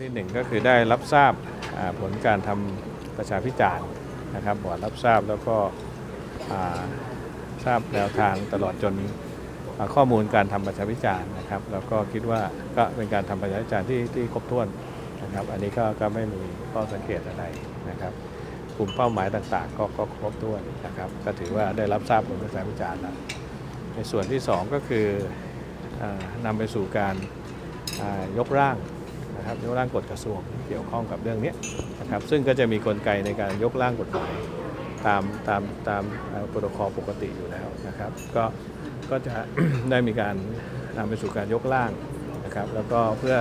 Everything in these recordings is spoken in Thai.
ที่หนึ่งก็คือได้รับทราบผลการทำประชาพิจารณ์นะครับบอร์ดรับทราบแล้วก็ทราบแนวทางตลอดจนข้อมูลการทำประชาพิจารณ์นะครับ แล้วก็คิดว่าก็เป็นการทำประชาพิจารณ์ที่ที่ครบถ้วนนะครับ อันนี้ก็ก็ไม่มีข้อสังเกตอะไรนะครับ กลุ่มเป้าหมายต่างๆ ก็ก็ครบถ้วนนะครับ ก็ถือว่าได้รับทราบผลประชาพิจารณ์แล้วในส่วนที่สองก็คืออนำไปสู่การยกร่าง นะครับยกร่างกฎกระทรวงเกี่ยวข้องกับเรื่องนี้นะครับซึ่งก็จะมีกลไกในการยกร่างกฎหมายตามตามตามโปรโตคอลปกติอยู่แล้วนะครับ ก็ก็จะได้มีการนำไปสู่การยกร่างนะครับ แล้วก็เพื่อ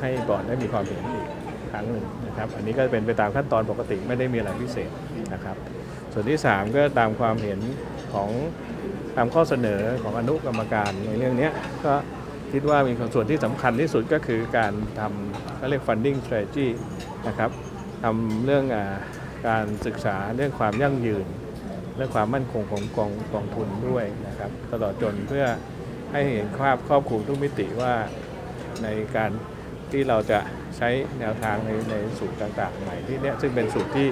ให้บอร์ดได้มีความเห็นอีกครั้งหนึ่งนะครับ อันนี้ก็เป็นไปตามขั้นตอนปกติไม่ได้มีอะไรพิเศษนะครับ ส่วนที่ 3 ก็ตามความเห็นของตามข้อเสนอของอนุกรรมการในเรื่องนี้ก็ คิดว่ามีส่วนที่สำคัญที่สุดก็คือการทำเขาเรียก funding strategy นะครับทำเรื่องอการศึกษาเรื่องความยั่งยืน เรื่องความมั่นคงของกองกองทุนด้วยนะครับ ตลอดจนเพื่อให้เห็นภาพครอบคลุมทุกมิติว่าในการที่เราจะใช้แนวทางในในสูตรต่างๆ ใหม่ที่เนี้ยซึ่งเป็นสูตรที่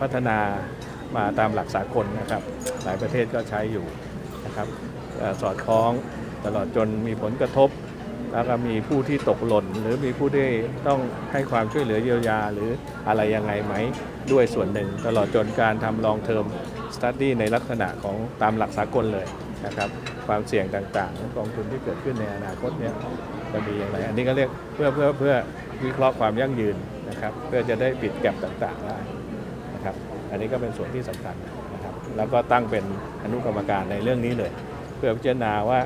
พัฒนามาตามหลักสากลนะครับ หลายประเทศก็ใช้อยู่นะครับอสอดคล้อง ตลอดจนมีผลกระทบ แล้วก็มีผู้ที่ตกหล่น หรือมีผู้ที่ต้องให้ความช่วยเหลือเยียวยาหรืออะไรยังไงไหมด้วยส่วนหนึ่ง ตลอดจนการทำ long term study ในลักษณะของตามหลักสากลเลยนะครับความเสี่ยงต่างๆของกองทุนที่เกิดขึ้นในอนาคตเนี่ยจะมีอย่างไร อันนี้ก็เรียกเพื่อเพื่อเพื่อวิเคราะห์ความยั่งยืนนะครับเพื่อจะได้ปิดแก็บต่างๆได้นะครับอันนี้ก็เป็นส่วนที่สำคัญนะครับแล้วก็ตั้งเป็นอนุกรรมการในเรื่องนี้เลย เพื่อพิจารณาว่า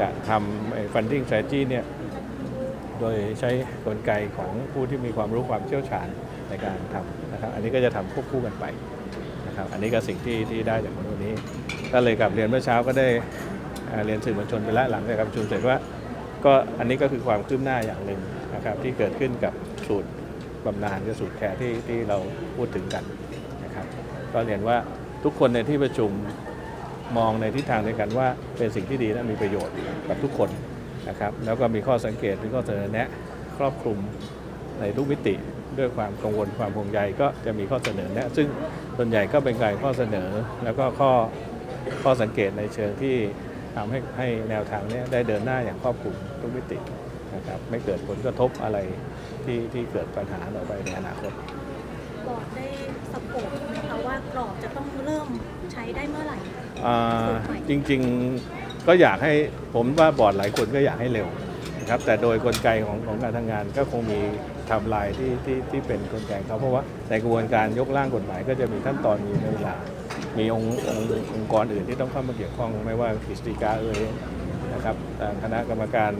จะทำไอ้ funding strategy เนี่ยโดยใช้กลไกของผู้ที่มีความรู้ความเชี่ยวชาญในการทำนะครับ อันนี้ก็จะทำควบคู่กันไปนะครับ อันนี้ก็สิ่งที่ที่ได้จากคนวันนี้ ก็เลยกลับเรียนเมื่อเช้าก็ได้เอ่อเรียนสื่อมวลชนไปแล้วหลังจากการประชุมเสร็จว่าก็อันนี้ก็คือความคืบหน้าอย่างหนึ่งนะครับที่เกิดขึ้นกับสูตรบำนาญกับสูตรแคร์ที่ที่เราพูดถึงกันนะครับ ก็เรียนว่าทุกคนในที่ประชุม มองในทิศทางเดียวกันว่าเป็นสิ่งที่ดีและมีประโยชน์กับทุกคนนะครับแล้วก็มีข้อสังเกตมีข้อเสนอแนะครอบคลุมในทุกมิติด้วยความกังวลความห่วงใยก็จะมีข้อเสนอแนะซึ่งส่วนใหญ่ก็เป็นการข้อเสนอ แล้วก็ข้อข้อสังเกตในเชิงที่ทำให้ให้แนวทางนี้ได้เดินหน้าอย่างครอบคลุมทุกมิตินะครับไม่เกิดผลกระทบอะไรที่ที่เกิดปัญหาต่อไปในอนาคตบอร์ดได้สโคปไหมคะว่ากรอบจะต้องเริ่มใช้ได้เมื่อไหร่ จริงๆก็อยากให้ผมว่าบอร์ดหลายคนก็อยากให้เร็วนะครับแต่โดยกลไกของของการทำงานก็คงมีทำลายที่ที่ที่เป็นกลไกเขาเพราะว่าในกระบวนการยกร่างกฎหมายก็จะมีขั้นตอนมีเวลา มีองค์องค์องค์กรอื่นที่ต้องเข้ามาเกี่ยวข้องไม่ว่ากฤษฎีกาเอ่ยนะครับคณะกรรมการ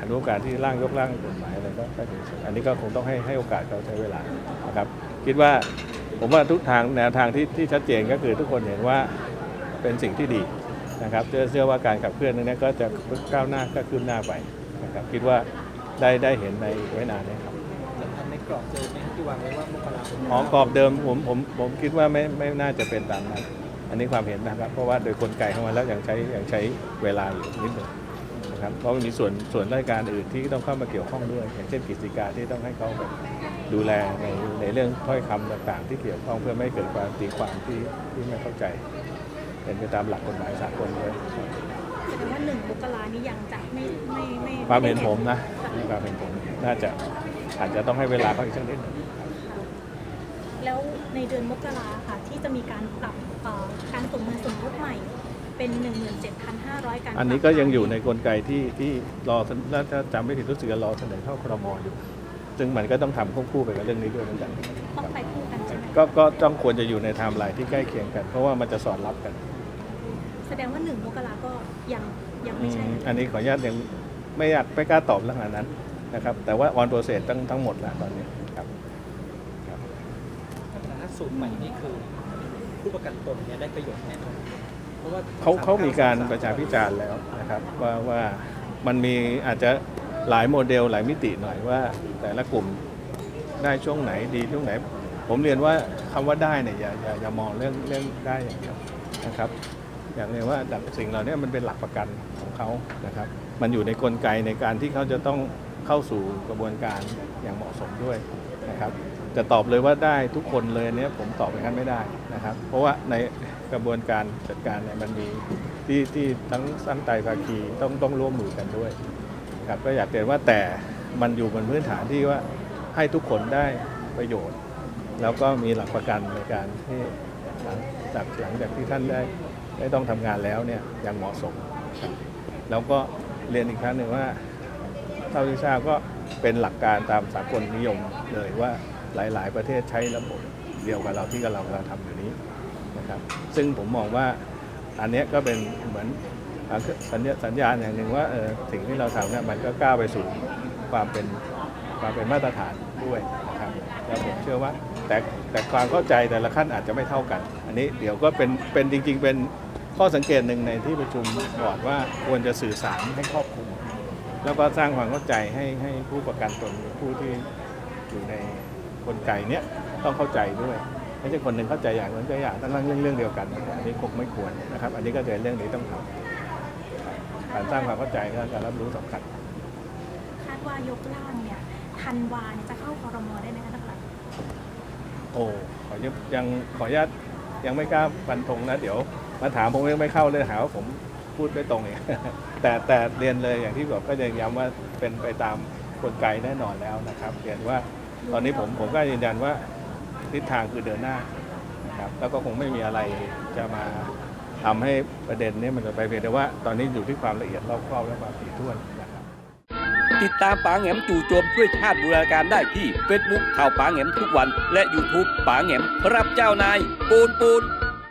อนุกการที่ร่างยกร่างกฎหมายอะไรก็อันนี้ก็คงต้องให้ให้โอกาสเขาใช้เวลานะครับ คิดว่าผมว่าทุกทางแนวทางที่ที่ชัดเจนก็คือทุกคนเห็นว่า เป็นสิ่งที่ดีนะครับเชื่อเชื่อว่าการขับเคลื่อนตรงนี้ก็จะก้าวหน้าก็คืบหน้าไปนะครับคิดว่าได้ได้เห็นในอีกไม่นานนี้ครับในกรอบเดิมเนี่ยที่วางไว้ว่ามกราคมหอกรอบเดิมผมผมผมคิดว่าไม่ไม่น่าจะเป็นตามนั้นอันนี้ความเห็นนะครับ เพราะว่าโดยกลไกของมันแล้วยังใช้ยังใช้เวลาอยู่นิดหนึ่งนะครับเพราะมันมีส่วนส่วนราชการอื่นที่ต้องเข้ามาเกี่ยวข้องด้วย อย่างเช่นกิจการที่ต้องให้เขาแบบดูแลในในเรื่องถ้อยคำต่างๆ ที่เกี่ยวข้องเพื่อไม่ให้เกิดความตีความที่ที่ไม่เข้าใจ เป็นไปตามหลักกฎหมายสากลด้วยแสดงว่าหนึ่งมกรานี้ยังจะไม่ไม่ไม่ความเห็นผมนะความเห็นผมน่าจะอาจจะต้องให้เวลาเขาอีกสักนิดหนึ่งแล้วในเดือนมกราค่ะที่จะมีการปรับเอ่อการส่งเงินสมทบใหม่เป็น 17,500 การ อันนี้ก็ยังอยู่ในกลไกที่ที่รอน่าจะจำไม่ผิดรู้สึกจะรอเสนอเข้าครมอยู่ ซึ่งมันก็ต้องทำควบคู่ไปกับเรื่องนี้ด้วยเหมือนกันต้องไปคู่ กันใช่ไหมก็ก็ต้องควรจะอยู่ในไทม์ไลน์ที่ใกล้เคียงกัน เพราะว่ามันจะสอดรับกันแสดงว่าหนึ่งมกราก็ยังยังอืไม่ใช่มอันนี้ขออนุญาตยังไม่อยากไม่กล้าตอบเรื่องอันนั้นนะครับ แต่ว่าออนโปรเซสทั้งทั้งหมดแล้วตอนนี้ครับครับถ้าสูตรใหม่นี่คือ ผู้ประกันตนเนี่ยได้ประโยชน์แน่นอนเพราะว่าเขาเขามีการประชาพิจารณ์แล้วนะครับว่าว่ามันมีอาจจะหลายโมเดลหลายมิติหน่อยว่า แต่ละกลุ่มได้ช่วงไหนดีช่วงไหน ผมเรียนว่าคำว่าได้เนี่ยอย่าอย่าอย่ามองเรื่องเรื่องได้อย่างเดียวนะครับอย่างเรียนว่าสิ่งเหล่านี้มันเป็นหลักประกันของเขานะครับ มันอยู่ในกลไกในการที่เขาจะต้องเข้าสู่กระบวนการอย่างเหมาะสมด้วยนะครับจะตอบเลยว่าได้ทุกคนเลยนเนี้ยผมตอบอย่างนั้นไม่ได้นะครับ เพราะว่าในกระบวนการจัดการเนี่ยมันมีที่ที่ทั้งสั้นไตภาคีต้องต้องร่วมมือกันด้วยครับก็อยากเรียนว่าแต่มันอยู่บนพื้นฐานที่ว่าให้ทุกคนได้ประโยชน์ แล้วก็มีหลักประกันในการที่หลังจากหลังจากที่ท่านได้ได้ต้องทำงานแล้วเนี่ยอย่างเหมาะสมแล้วก็เรียนอีกครั้งหนึ่งว่าเท่าที่ทราบก็เป็นหลักการตามสากลนิยมเลยว่าหลาย ๆ ประเทศใช้ระบบเดียวกับเราที่กับเรากำลังทำอยู่นี้นะครับซึ่งผมมองว่าอันนี้ก็เป็นเหมือนสัญญาสัญญาณอย่างหนึ่งว่าเออสิ่งที่เราทำเนี่ยมันก็ก้าวไปสู่ความเป็นความเป็นมาตรฐานด้วย นะครับผมเชื่อว่าแต่แต่ความเข้าใจแต่ละขั้นอาจจะไม่เท่ากัน อันนี้เดี๋ยวก็เป็นเป็นจริง ๆ เป็นข้อสังเกตหนึ่งในที่ประชุมบอร์ดว่าควรจะสื่อสารให้ครอบคลุม แล้วก็สร้างความเข้าใจให้ให้ผู้ประกันตนหรือผู้ที่อยู่ในกลไกเนี้ยต้องเข้าใจด้วยไม่ใช่คนหนึ่งเข้าใจอย่างนั้นก็อย่างตั้งเรื่องเรื่องเดียวกัน อันนี้คงไม่ควรนะครับ อันนี้ก็เป็นเรื่องนี้ต้องทำการสร้างความเข้าใจและการรับรู้สำคัญคาดว่ายกร่างเนี่ยธันวาเนี่ยจะเข้าคอรมอได้ไหมคะท่านประหลัด โอ้ขอยังยังขออนุญาตยังไม่กล้าฟันธงนะ เดี๋ยวมาถามผมยังไม่เข้าเลยหาว่าผมพูดไม่ตรงเองแต่แต่เรียนเลยอย่างที่บอกก็ยังย้ำว่าเป็นไปตามกลไกแน่นอนแล้วนะครับ เรียนว่าตอนนี้ผมผมก็ยืนยันว่าทิศทางคือเดินหน้านะครับแล้วก็คงไม่มีอะไรจะมาทำให้ประเด็นนี้มันจะไปเพียงแต่ว่าตอนนี้อยู่ที่ความละเอียดรอบครอบและความถี่ถ้วน ติดตามป๋าแหงมจู่โจมช่วยชาติบูรณาการได้ที่เฟซบุ๊กข่าวป๋าแหงมทุกวัน และยูทูปป๋าแหงมรับเจ้านายปูนปูน